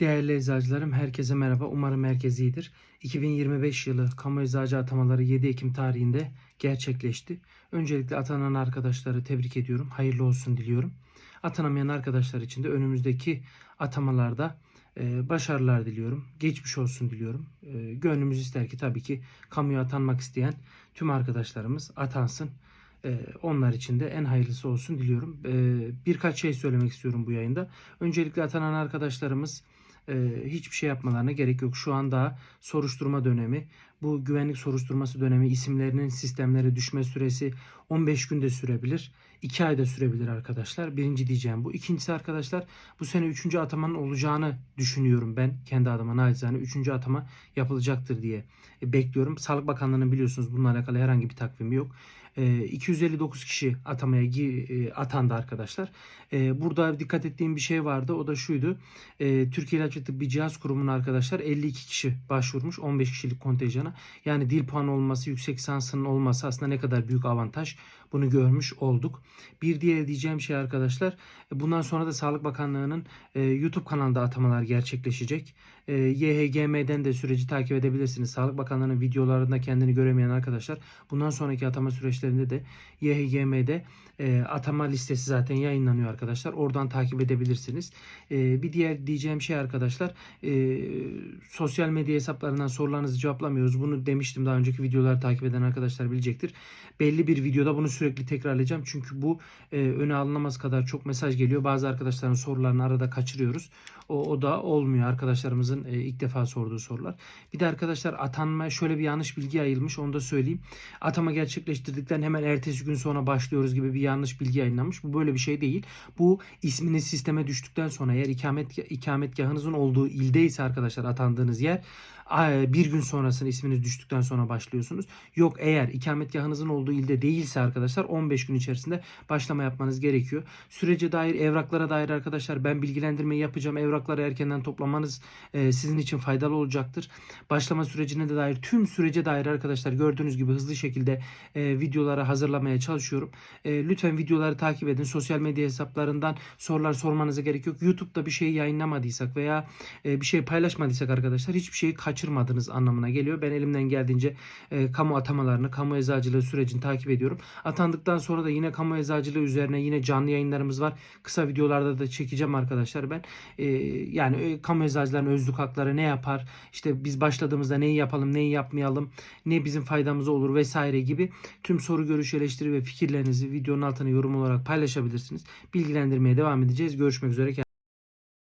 Değerli eczacılarım, herkese merhaba. Umarım herkes iyidir. 2025 yılı kamu eczacı atamaları 7 Ekim tarihinde gerçekleşti. Öncelikle atanan arkadaşları tebrik ediyorum. Hayırlı olsun diliyorum. Atanamayan arkadaşlar için de önümüzdeki atamalarda e, başarılar diliyorum. Geçmiş olsun diliyorum. E, gönlümüz ister ki tabii ki kamuya atanmak isteyen tüm arkadaşlarımız atansın. E, onlar için de en hayırlısı olsun diliyorum. Birkaç şey söylemek istiyorum bu yayında. Öncelikle atanan arkadaşlarımız hiçbir şey yapmalarına gerek yok. Şu an daha soruşturma dönemi. Bu güvenlik soruşturması dönemi isimlerinin sistemlere düşme süresi 15 günde sürebilir. 2 ayda sürebilir arkadaşlar. Birinci diyeceğim bu. İkincisi arkadaşlar bu sene 3. atamanın olacağını düşünüyorum ben. Kendi adıma nacizane 3. atama yapılacaktır diye e, bekliyorum. Sağlık Bakanlığı'nın biliyorsunuz bununla alakalı herhangi bir takvimi yok. E, 259 kişi atamaya e, atandı arkadaşlar. E, burada dikkat ettiğim bir şey vardı. O da şuydu. E, Türkiye İlaç ve Tıbbi Cihaz Kurumu'na arkadaşlar 52 kişi başvurmuş. 15 kişilik kontenjana. Yani dil puanı olması, yüksek lisansının olması aslında ne kadar büyük avantaj. Bunu görmüş olduk. Bir diğer diyeceğim şey arkadaşlar. Bundan sonra da Sağlık Bakanlığı'nın e, YouTube kanalında atamalar gerçekleşecek. E, YHGM'den de süreci takip edebilirsiniz. Sağlık Bakanlığı'nın videolarında kendini göremeyen arkadaşlar bundan sonraki atama süreçlerinde de YHGM'de e, atama listesi zaten yayınlanıyor arkadaşlar. Oradan takip edebilirsiniz. E, bir diğer diyeceğim şey arkadaşlar e, sosyal medya hesaplarından sorularınızı cevaplamıyoruz. Bunu demiştim daha önceki videoları takip eden arkadaşlar bilecektir. Belli bir videoda bunu sürekli tekrarlayacağım. Çünkü bu e, öne alınamaz kadar çok mesaj geliyor. Bazı arkadaşların sorularını arada kaçırıyoruz. O, o da olmuyor arkadaşlarımızın e, ilk defa sorduğu sorular. Bir de arkadaşlar atanma şöyle bir yanlış bilgi yayılmış onu da söyleyeyim. Atama gerçekleştirdikten hemen ertesi gün sonra başlıyoruz gibi bir yanlış bilgi yayınlanmış. Bu böyle bir şey değil. Bu isminiz sisteme düştükten sonra eğer ikamet ikametgahınızın olduğu ilde ise arkadaşlar atandığınız yer bir gün sonrasında isminiz düştükten sonra başlıyorsunuz. Yok eğer ikametgahınızın olduğu ilde değilse arkadaşlar 15 gün içerisinde başlama yapmanız gerekiyor. Sürece dair evraklara dair arkadaşlar ben bilgilendirmeyi yapacağım. Evrakları erkenden toplamanız e, sizin için faydalı olacaktır. Başlama sürecine de dair tüm sürece dair arkadaşlar gördüğünüz gibi hızlı şekilde e, videoları hazırlamaya çalışıyorum. E, lütfen videoları takip edin. Sosyal medya hesaplarından sorular sormanıza gerek yok. YouTube'da bir şey yayınlamadıysak veya bir şey paylaşmadıysak arkadaşlar hiçbir şeyi kaçırmadınız anlamına geliyor. Ben elimden geldiğince e, kamu atamalarını, kamu eczacılığı sürecini takip ediyorum. Atandıktan sonra da yine kamu eczacılığı üzerine yine canlı yayınlarımız var. Kısa videolarda da çekeceğim arkadaşlar ben. E, yani e, kamu eczacıların özlük hakları ne yapar? İşte biz başladığımızda neyi yapalım, neyi yapmayalım? Ne bizim faydamıza olur vesaire gibi tüm soru, görüş, eleştiri ve fikirlerinizi videonun altına yorum olarak paylaşabilirsiniz. Bilgilendirmeye devam edeceğiz. Görüşmek üzere.